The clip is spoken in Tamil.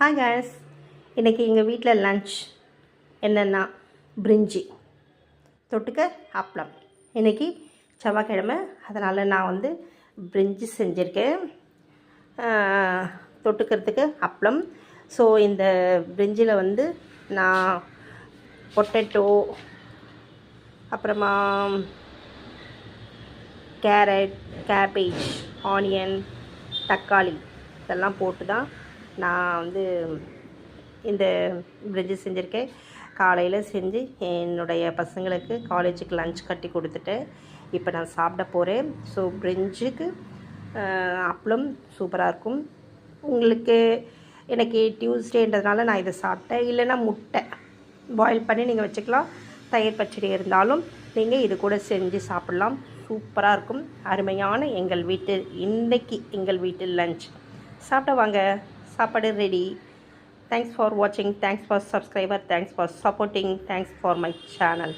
ஹாய் கேஸ் இன்றைக்கி எங்கள் வீட்டில் லன்ச் என்னென்னா பிரிஞ்சி தொட்டுக்க அப்பளம். இன்றைக்கி செவ்வாய்க்கிழமை அதனால் நான் வந்து பிரிஞ்சி செஞ்சுருக்கேன். தொட்டுக்கிறதுக்கு அப்பளம். ஸோ இந்த பிரிஞ்சில் வந்து நான் பொட்டேட்டோ அப்புறமா கேரட் கேபேஜ் ஆனியன் தக்காளி இதெல்லாம் போட்டு தான் நான் வந்து இந்த பிரிட்ஜு செஞ்சுருக்கேன். காலையில் செஞ்சு என்னுடைய பசங்களுக்கு காலேஜுக்கு லஞ்ச் கட்டி கொடுத்துட்டேன் இப்போ நான் சாப்பிட போகிறேன் ஸோ பிரிஞ்சுக்கு அப்பளம் சூப்பராக இருக்கும். உங்களுக்கு எனக்கு டியூஸ்டேன்றதுனால நான் இதை சாப்பிட்டேன். இல்லைன்னா முட்டை பாயில் பண்ணி நீங்கள் வச்சுக்கலாம். தயிர் பச்சடி இருந்தாலும் நீங்கள் இது கூட செஞ்சு சாப்பிட்லாம். சூப்பராக இருக்கும். அருமையான எங்கள் வீட்டு இன்றைக்கி எங்கள் வீட்டு லஞ்ச் சாப்பிட வாங்க. சாப்பாடு ரெடி தேங்க்ஸ் ஃபார் வாட்சிங் thanks for subscriber thanks for supporting thanks for my channel